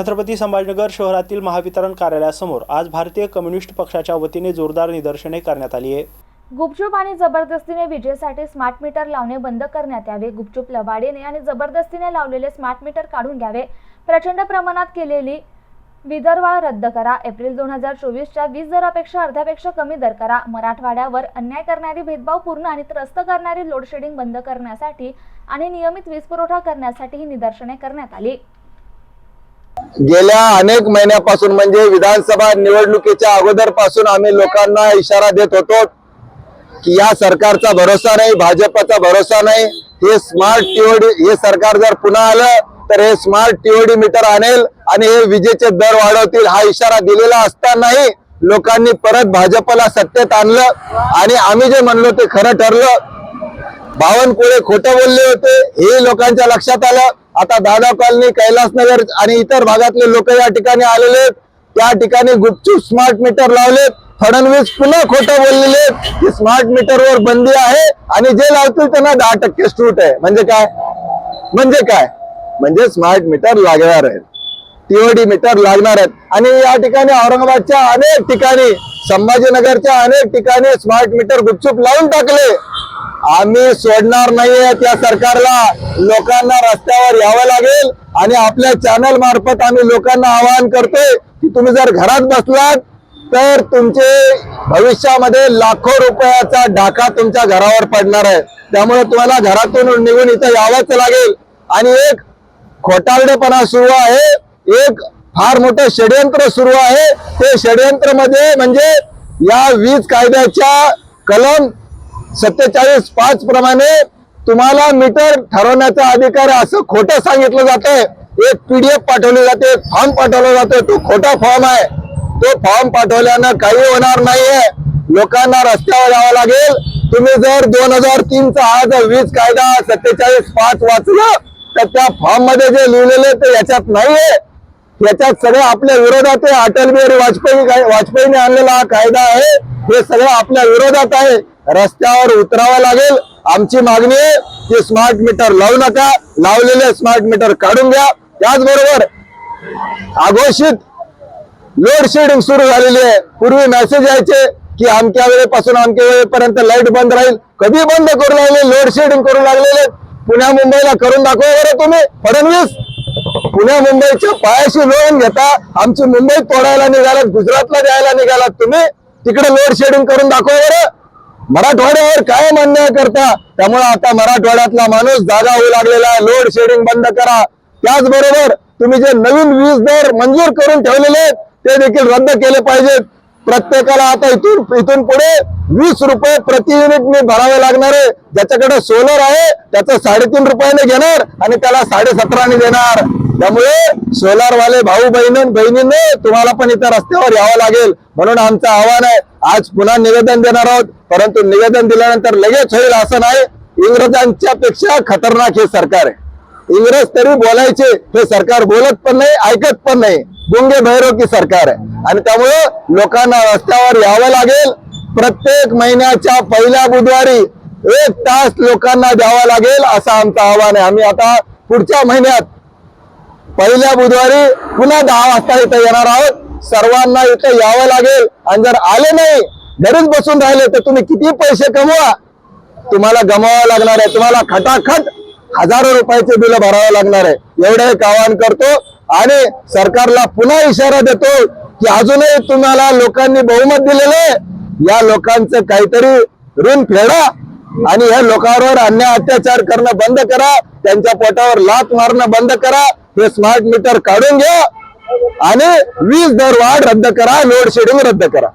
छत्रपती संभाजीनगर शहरातील महावितरण कार्यालयासमोर आज भारतीय कम्युनिस्ट पक्षाच्या वतीने जोरदार निदर्शने करण्यात आली आहे. गुपचूप आणि जबरदस्तीने विजेसाठी स्मार्ट मीटर लावणे बंद करण्यात यावे. गुपचूप लवाडीने आणि जबरदस्तीने लावलेले स्मार्ट मीटर काढून घ्यावे. प्रचंड प्रमाणात केलेली विदर्भाळ रद्द करा. एप्रिल दोन हजार चोवीसच्या वीस दरापेक्षा अर्ध्यापेक्षा कमी दर करा. मराठवाड्यावर अन्याय करणारी भेदभावपूर्ण आणि त्रस्त करणारी लोडशेडिंग बंद करण्यासाठी आणि नियमित वीज पुरवठा करण्यासाठी ही निदर्शने करण्यात आली. गेल्या अनेक महिन्यापासून म्हणजे विधानसभा निवडणुकीच्या अगोदरपासून आम्ही लोकांना इशारा देत होतो की या सरकारचा भरोसा नाही भाजपचा भरोसा नाही. हे स्मार्ट टीओडी हे सरकार जर पुन्हा आलं तर हे स्मार्ट टीओडी मीटर आणेल आणि हे विजेचे दर वाढवतील हा इशारा दिलेला असतानाही लोकांनी परत भाजपला सत्तेत आणलं. आणि आम्ही जे म्हणलो ते खरं ठरलं. बावनकुळे खोटं बोलले होते हे लोकांच्या लक्षात आलं. आता दादा कॉलनी कैलासनगर आणि इतर भागातले लोक या ठिकाणी आलेले त्या ठिकाणी गुपचूप स्मार्ट मीटर लावलेत. फडणवीस पुन्हा खोटं बोललेले की स्मार्ट मीटरवर बंदी आहे आणि जे लावतील त्यांना दहा टक्के सूट आहे. म्हणजे काय? म्हणजे काय? म्हणजे स्मार्ट मीटर लागणार आहेत. टीओडी मीटर लागणार आहेत. आणि या ठिकाणी औरंगाबादच्या अनेक ठिकाणी संभाजीनगरच्या अनेक ठिकाणी स्मार्ट मीटर गुपचूप लावून टाकले. आम्ही सोडणार नाहीये त्या सरकारला. लोकांना रस्त्यावर यावं लागेल आणि आपल्या चॅनल मार्फत आम्ही लोकांना आवाहन करतोय की तुम्ही जर घरात बसलात तर तुमचे भविष्यामध्ये लाखो रुपयाचा डाका तुमच्या घरावर पडणार आहे. त्यामुळे तुम्हाला घरातून निघून इथं यावंच लागेल. आणि एक खोटारडेपणा सुरू आहे. एक फार मोठं षडयंत्र सुरू आहे. ते षडयंत्रमध्ये म्हणजे या वीज कायद्याच्या कलम सत्तेचाळीस पाच प्रमाणे तुम्हाला मीटर ठरवण्याचा अधिकार आहे. असं खोटं सांगितलं जातंय. एक पीडीएफ पाठवली जाते एक फॉर्म पाठवला जातो. तो खोटा फॉर्म आहे. तो फॉर्म पाठवल्यानं काही होणार नाहीये. लोकांना रस्त्यावर यावं लागेल. तुम्ही जर दोन हजार तीनचा हा जर वीज कायदा सत्तेचाळीस पाच वाचला तर त्या फॉर्ममध्ये जे लिहिलेले ते याच्यात नाहीये. याच्यात सगळं आपल्या विरोधात आहे. अटल बिहारी वाजपेयी वाजपेयीने आणलेला हा कायदा आहे. हे सगळं आपल्या विरोधात आहे. रस्त्यावर उतरावं लागेल. आमची मागणी आहे की स्मार्ट मीटर लावू नका. लावलेले स्मार्ट मीटर काढून घ्या. त्याचबरोबर अघोषित लोड शेडिंग सुरू झालेली आहे. पूर्वी मेसेज यायचे की अमक्या वेळेपासून अमक्या वेळेपर्यंत लाइट बंद राहील. कधी बंद करू लागले? लोड शेडिंग करू लागलेले. पुण्या मुंबईला करून दाखवा बरं तुम्ही. फडणवीस पुण्या मुंबईच्या पायाशी लोन घेता. आमची मुंबई तोडायला निघालात गुजरातला द्यायला निघालात तुम्ही. तिकडे लोड शेडिंग करून दाखवा बरं. मराठवाड्यावर कायम अन्याय करता त्यामुळे आता मराठवाड्यातला माणूस जागा होऊ लागलेला आहे. लोड शेडिंग बंद करा. त्याचबरोबर तुम्ही जे नवीन वीज दर मंजूर करून ठेवलेले आहेत ते देखील रद्द केले पाहिजेत. प्रत्येकाला आता इथून इथून पुढे वीस रुपये प्रति युनिट मी भरावे लागणार आहे. ज्याच्याकडे सोलर आहे त्याचं साडेतीन रुपयाने घेणार आणि त्याला साडे सतराने देणार. त्यामुळे सोलार वाले भाऊ बहिणी बहिणींनी तुम्हाला पण इथं रस्त्यावर यावं लागेल. म्हणून आमचं आव्हान आहे आज पुन्हा निवेदन देणार आहोत परंतु निवेदन दिल्यानंतर लगेच होईल असं नाही. इंग्रजांच्या पेक्षा खतरनाक हे सरकार आहे. इंग्रज तरी बोलायचे हे सरकार बोलत पण नाही ऐकत पण नाही. गुंगे भैरव की सरकार आहे. आणि त्यामुळं लोकांना रस्त्यावर यावं लागेल. प्रत्येक महिन्याच्या पहिल्या बुधवारी एक तास लोकांना द्यावा लागेल असं आमचं आव्हान आहे. आम्ही आता पुढच्या महिन्यात पहिल्या बुधवारी पुन्हा दहा वाजता इथं येणार आहोत. सर्वांना इथं यावं लागेल. आणि जर आले नाही घरीच बसून राहिले तर तुम्ही किती पैसे कमवा? तुम्हाला गमावावं लागणार आहे. तुम्हाला खटाखट हजारो रुपयाचे बिल भरावं लागणार आहे. एवढं एक आवाहन करतो. आणि सरकारला पुन्हा इशारा देतो की अजूनही तुम्हाला लोकांनी बहुमत दिलेलं आहे. या लोकांचं काहीतरी ऋण फेडा आणि या लोकांवर अन्याय अत्याचार करणं बंद करा. त्यांच्या पोटावर लात मारणं बंद करा. हे स्मार्ट मीटर काढून घ्या. आणि वीज दरवाढ रद्द करा लोड शेडिंग रद्द करा.